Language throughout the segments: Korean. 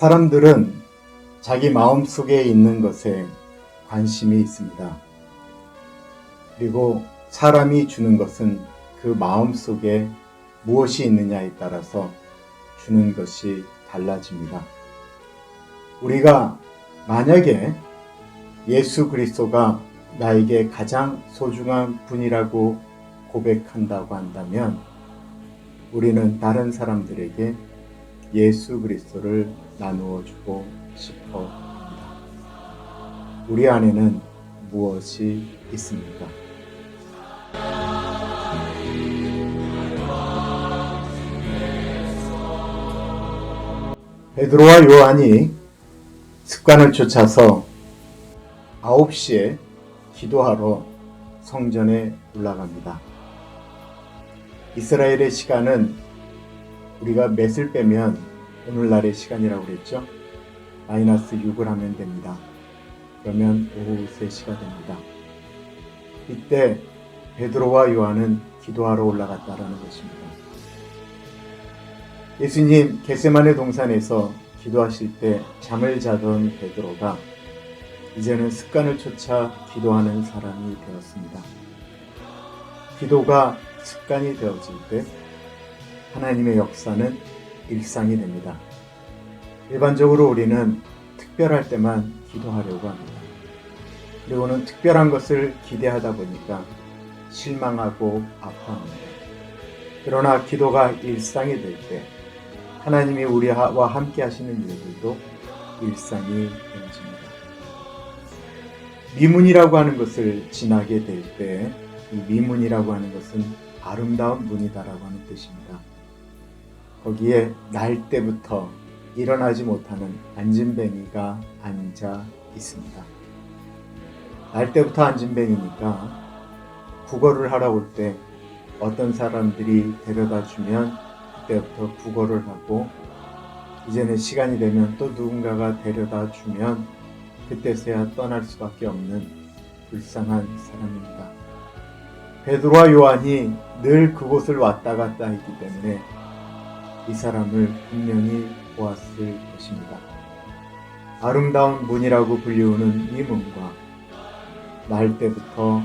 사람들은 자기 마음 속에 있는 것에 관심이 있습니다. 그리고 사람이 주는 것은 그 마음 속에 무엇이 있느냐에 따라서 주는 것이 달라집니다. 우리가 만약에 예수 그리스도가 나에게 가장 소중한 분이라고 고백한다고 한다면 우리는 다른 사람들에게 예수 그리스도를 나누어 주고 싶어 합니다. 우리 안에는 무엇이 있습니까? 베드로와 요한이 습관을 쫓아서 9시에 기도하러 성전에 올라갑니다. 이스라엘의 시간은 우리가 몇을 빼면 오늘날의 시간이라고 그랬죠? 마이너스 6을 하면 됩니다. 그러면 오후 3시가 됩니다. 이때 베드로와 요한은 기도하러 올라갔다라는 것입니다. 예수님 겟세만의 동산에서 기도하실 때 잠을 자던 베드로가 이제는 습관을 쫓아 기도하는 사람이 되었습니다. 기도가 습관이 되어질 때 하나님의 역사는 일상이 됩니다. 일반적으로 우리는 특별할 때만 기도하려고 합니다. 그리고는 특별한 것을 기대하다 보니까 실망하고 아파합니다. 그러나 기도가 일상이 될 때 하나님이 우리와 함께 하시는 일들도 일상이 되어집니다. 미문이라고 하는 것을 지나게 될 때 이 미문이라고 하는 것은 아름다운 문이다라고 하는 뜻입니다. 거기에 날 때부터 일어나지 못하는 안진뱅이가 앉아 있습니다. 날 때부터 안진뱅이니까 국어를 하러 올 때 어떤 사람들이 데려다 주면 그때부터 국어를 하고 이제는 시간이 되면 또 누군가가 데려다 주면 그때서야 떠날 수밖에 없는 불쌍한 사람입니다. 베드로와 요한이 늘 그곳을 왔다 갔다 했기 때문에 이 사람을 분명히 보았을 것입니다. 아름다운 문이라고 불리우는 이 문과 날 때부터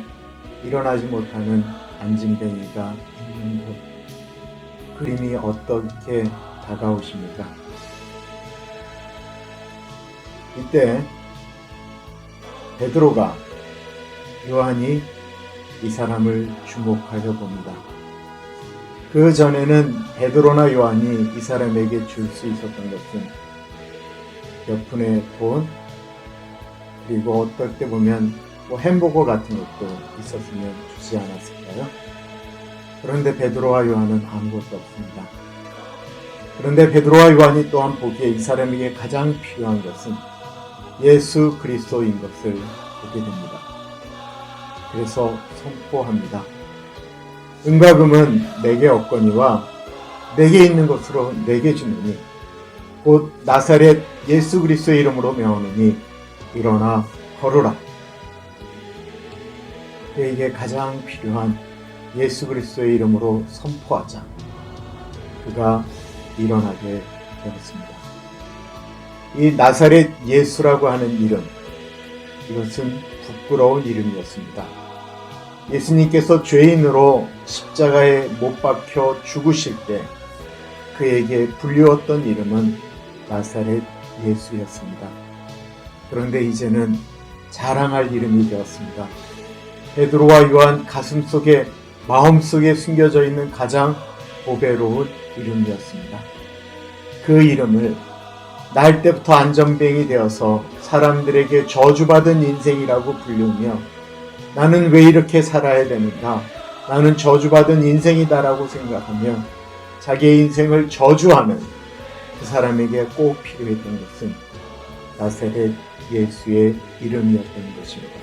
일어나지 못하는 안진뱅이가 있는 곳 그림이 어떻게 다가오십니까? 이때 베드로가 요한이 이 사람을 주목하여 봅니다. 그 전에는 베드로나 요한이 이 사람에게 줄 수 있었던 것은 몇 푼의 돈, 그리고 어떨 때 보면 뭐 햄버거 같은 것도 있었으면 주지 않았을까요? 그런데 베드로와 요한은 아무것도 없습니다. 그런데 베드로와 요한이 또한 보기에 이 사람에게 가장 필요한 것은 예수 그리스도인 것을 보게 됩니다. 그래서 선포합니다. 은과 금은 내게 없거니와 내게 있는 것으로 내게 주느니 곧 나사렛 예수 그리스도의 이름으로 명하노니 일어나 걸으라. 그에게 가장 필요한 예수 그리스도의 이름으로 선포하자. 그가 일어나게 되었습니다. 이 나사렛 예수라고 하는 이름, 이것은 부끄러운 이름이었습니다. 예수님께서 죄인으로 십자가에 못 박혀 죽으실 때 그에게 불리웠던 이름은 나사렛 예수였습니다. 그런데 이제는 자랑할 이름이 되었습니다. 베드로와 요한 가슴 속에 마음 속에 숨겨져 있는 가장 보배로운 이름이었습니다. 그 이름을 날 때부터 안전뱅이 되어서 사람들에게 저주받은 인생이라고 불리우며 나는 왜 이렇게 살아야 되는가? 나는 저주받은 인생이다라고 생각하며 자기의 인생을 저주하는 그 사람에게 꼭 필요했던 것은 나세렛 예수의 이름이었던 것입니다.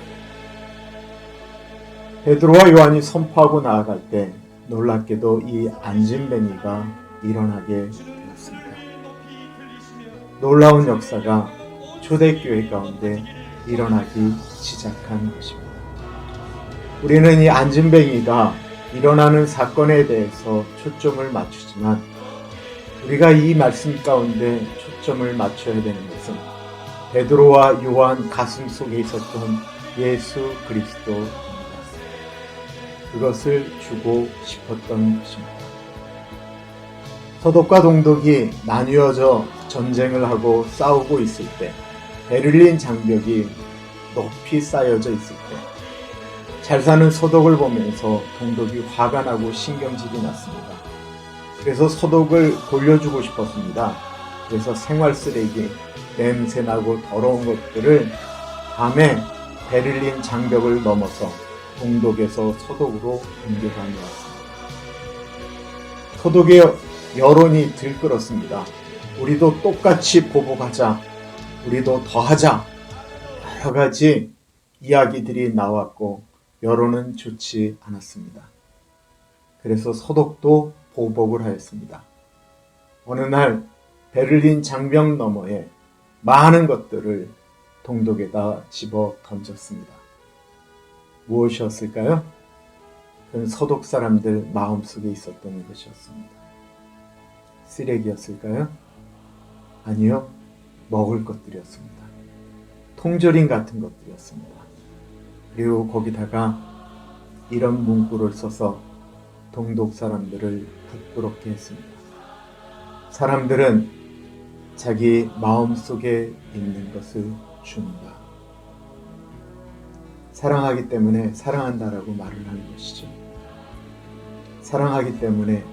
베드로와 요한이 선포하고 나아갈 때 놀랍게도 이 안진뱅이가 일어나게 되었습니다. 놀라운 역사가 초대교회 가운데 일어나기 시작한 것입니다. 우리는 이 안진뱅이가 일어나는 사건에 대해서 초점을 맞추지만 우리가 이 말씀 가운데 초점을 맞춰야 되는 것은 베드로와 요한 가슴 속에 있었던 예수 그리스도입니다. 그것을 주고 싶었던 것입니다. 서독과 동독이 나뉘어져 전쟁을 하고 싸우고 있을 때 베를린 장벽이 높이 쌓여져 있을 때 잘 사는 서독을 보면서 동독이 화가 나고 신경질이 났습니다. 그래서 서독을 돌려주고 싶었습니다. 그래서 생활 쓰레기, 냄새나고 더러운 것들을 밤에 베를린 장벽을 넘어서 동독에서 서독으로 옮겨 다녀왔습니다. 서독의 여론이 들끓었습니다. 우리도 똑같이 보복하자. 우리도 더하자. 여러 가지 이야기들이 나왔고 여론은 좋지 않았습니다. 그래서 서독도 보복을 하였습니다. 어느 날 베를린 장벽 너머에 많은 것들을 동독에다 집어 던졌습니다. 무엇이었을까요? 그건 서독 사람들 마음속에 있었던 것이었습니다. 쓰레기였을까요? 아니요. 먹을 것들이었습니다. 통조림 같은 것들이었습니다. 그리고 거기다가 이런 문구를 써서 동독 사람들을 부끄럽게 했습니다. 사람들은 자기 마음 속에 있는 것을 준다. 사랑하기 때문에 사랑한다라고 말을 하는 것이죠. 사랑하기 때문에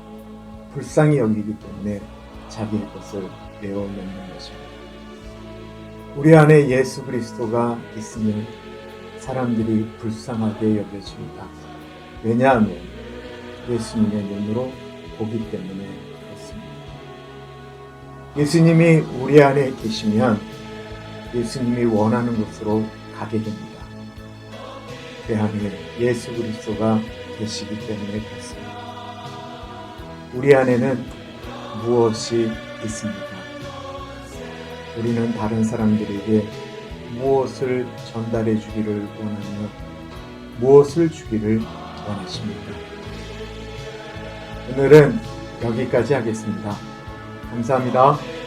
불쌍히 여기기 때문에 자기의 것을 내어놓는 것입니다. 우리 안에 예수 그리스도가 있으면 사람들이 불쌍하게 여겨집니다. 왜냐하면 예수님의 눈으로 보기 때문에 그렇습니다. 예수님이 우리 안에 계시면 예수님이 원하는 곳으로 가게 됩니다. 그 안에 예수 그리스도가 계시기 때문에 그렇습니다. 우리 안에는 무엇이 있습니까? 우리는 다른 사람들에게 무엇을 전달해 주기를 원하며 무엇을 주기를 원하십니까? 오늘은 여기까지 하겠습니다. 감사합니다.